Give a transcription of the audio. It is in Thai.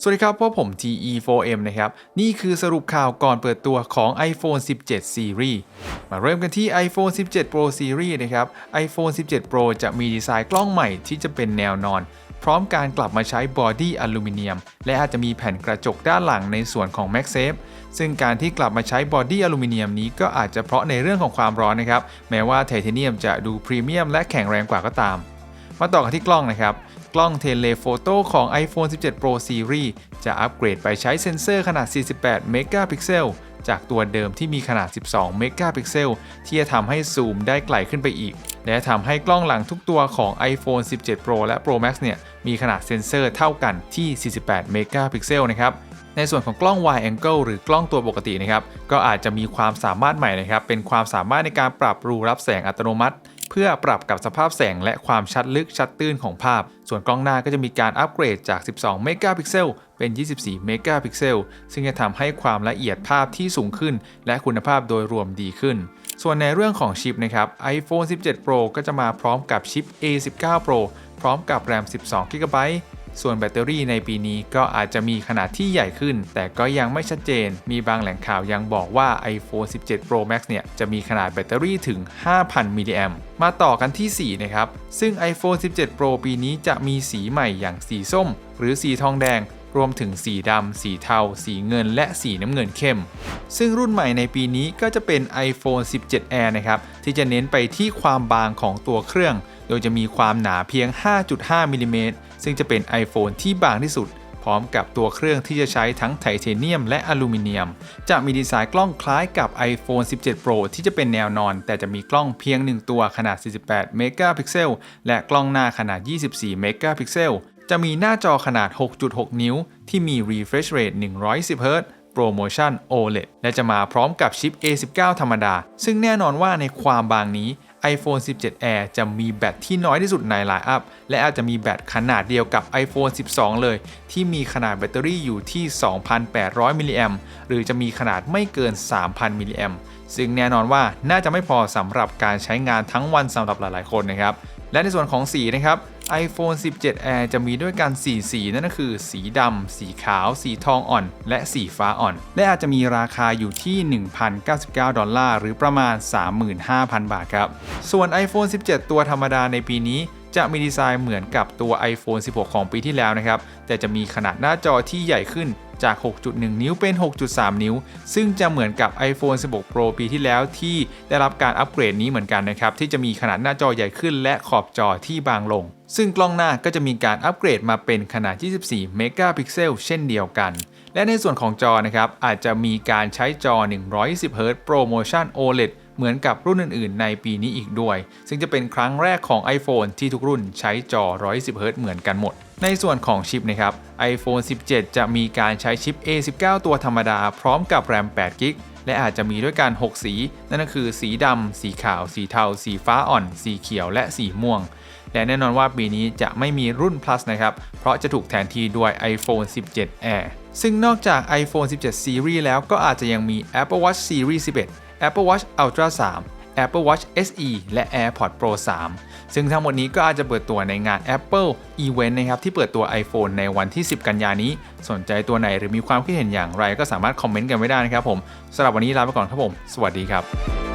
สวัสดีครับพวกผม TE4M นะครับ นี่คือสรุปข่าวก่อนเปิดตัวของ iPhone 17 Series มาเริ่มกันที่ iPhone 17 Pro Series นะครับ iPhone 17 Pro จะมีดีไซน์กล้องใหม่ที่จะเป็นแนวนอน พร้อมการกลับมาใช้บอดี้อลูมิเนียม และอาจจะมีแผ่นกระจกด้านหลังในส่วนของ MagSafe ซึ่งการที่กลับมาใช้บอดี้อลูมิเนียมนี้ก็อาจจะเพราะในเรื่องของความร้อนนะครับ แม้ว่าไทเทเนียมจะดูพรีเมียมและแข็งแรงกว่าก็ตาม มาต่อกันที่กล้องนะครับ กล้องเทเลโฟโต้ของ iPhone 17 Pro Series จะอัปเกรดไปใช้เซ็นเซอร์ขนาด 48 เมกะพิกเซลจากตัวเดิมที่มีขนาด 12 เมกะพิกเซลที่จะทำให้ซูมได้ไกลขึ้นไปอีก และทำให้กล้องหลังทุกตัวของ iPhone 17 Pro และ Pro Max เนี่ยมีขนาดเซ็นเซอร์เท่ากันที่ 48 เมกะพิกเซลนะครับในส่วนของกล้อง wide angle หรือกล้องตัวปกตินะครับ ก็อาจจะมีความสามารถใหม่นะครับ เป็นความสามารถในการปรับรูรับแสงอัตโนมัติ พื่อปรับกับสภาพแสงและความชัดลึกชัดตื้นของภาพ ส่วนกล้องหน้าก็จะมีการอัปเกรดจาก 12 เมกะพิกเซลเป็น 24 เมกะพิกเซล ซึ่งจะทำให้ความละเอียดภาพที่สูงขึ้น และคุณภาพโดยรวมดีขึ้น ส่วนในเรื่องของชิปนะครับ iPhone 17 Pro ก็จะมาพร้อมกับชิป A19 Pro พร้อมกับแรม 12 GB ส่วนแบตเตอรี่ในปีนี้ก็อาจจะมีขนาดที่ใหญ่ขึ้น แต่ก็ยังไม่ชัดเจน มีบางแหล่งข่าวยังบอกว่า iPhone 17 Pro Max เนี่ยจะมีขนาดแบตเตอรี่ถึง 5,000มิลลิแอมมาต่อกันที่ 4 นะครับ ซึ่ง iPhone 17 Pro ปีนี้จะมีสีใหม่อย่างสีส้ม หรือสีทองแดง รวมถึงสีดำ สีเทา สีเงิน และสีน้ำเงินเข้ม ซึ่งรุ่นใหม่ในปีนี้ก็จะเป็น iPhone 17 Air นะครับ ที่จะเน้นไปที่ความบางของตัวเครื่อง โดยจะมีความหนาเพียง 5.5มิลลิเมตรซึ่งจะเป็น iPhone ที่บางที่สุด พร้อมกับตัวเครื่องที่จะใช้ทั้งไทเทเนียมและอลูมิเนียม จะมีดีไซน์กล้องคล้ายกับ iPhone 17 Pro ที่จะเป็นแนวนอน แต่จะมีกล้องเพียง 1 ตัวขนาด 48 เมกะพิกเซล และกล้องหน้าขนาด 24 เมกะพิกเซล จะมีหน้าจอขนาด 6.6 นิ้ว ที่มี refresh rate 110 Hz Promotion OLED และจะมาพร้อมกับชิป A19 ธรรมดา ซึ่งแน่นอนว่าในความบางนี้ iPhone 17 Air จะมีแบตที่น้อยที่สุดในไลน์อัพและอาจจะมีแบตขนาดเดียวกับ iPhone 12 เลย ที่มีขนาดแบตเตอรี่อยู่ที่ 2,800 มิลลิแอมหรือจะมีขนาดไม่เกิน 3,000 มิลลิแอมซึ่งแน่นอนว่าน่าจะไม่พอสำหรับการใช้งานทั้งวันสำหรับหลายๆ คนนะครับ และในส่วนของสีนะครับ iPhone 17 Air จะมีด้วยกัน 4 สีนั่นก็คือ สีดำ สีขาว สีทองอ่อน และสีฟ้าอ่อน และอาจจะมีราคาอยู่ที่ 1,099 ดอลลาร์ หรือประมาณ 35,000 บาทครับ ส่วน iPhone 17 ตัวธรรมดาในปีนี้จะมีดีไซน์เหมือนกับตัว iPhone 16 ของปีที่แล้วนะครับ แต่จะมีขนาดหน้าจอที่ใหญ่ขึ้น จาก 6.1 นิ้วเป็น 6.3 นิ้ว ซึ่งจะเหมือนกับ iPhone 16 Pro ปีที่แล้วที่ได้รับการอัปเกรดนี้เหมือนกันนะครับ ที่จะมีขนาดหน้าจอใหญ่ขึ้นและขอบจอที่บางลง ซึ่งกล้องหน้าก็จะมีการอัปเกรดมาเป็นขนาด 24 เมกะพิกเซลเช่นเดียวกัน และในส่วนของจอนะครับอาจจะมีการใช้จอ 120 Hz Promotion OLED เหมือนกับรุ่นอื่นๆ ในปีนี้อีกด้วย ซึ่งจะเป็นครั้งแรกของ iPhone ที่ทุกรุ่นใช้จอ 110 Hz เหมือนกันหมด ในส่วนของชิปนะครับ iPhone 17 จะมีการใช้ชิป A19 ตัวธรรมดา พร้อมกับแรม8 g b และอาจจะมีด้วยกัน 6 สี นั่นก็คือสีดำ สีขาว สีเทา สีฟ้าอ่อน สีเขียว และสีม่วง และแน่นอนว่าปีนี้จะไม่มีรุ่น Plus นะครับ เพราะจะถูกแทนที่ด้วย iPhone 17 Air ซึ่งนอกจาก iPhone 17 Series แล้วก็อาจจะยังมี Apple Watch Series 11 Apple Watch Ultra 3 Apple Watch SE และ AirPods Pro 3 ซึ่งทั้งหมดนี้ก็อาจจะเปิดตัวในงาน Apple Event นะครับที่เปิดตัว iPhone ในวันที่ 10 กันยานี้ สนใจตัวไหนหรือมีความคิดเห็นอย่างไร ก็สามารถคอมเมนต์กันไว้ได้นะครับผมสำหรับวันนี้ลาไปก่อนครับผม สวัสดีครับ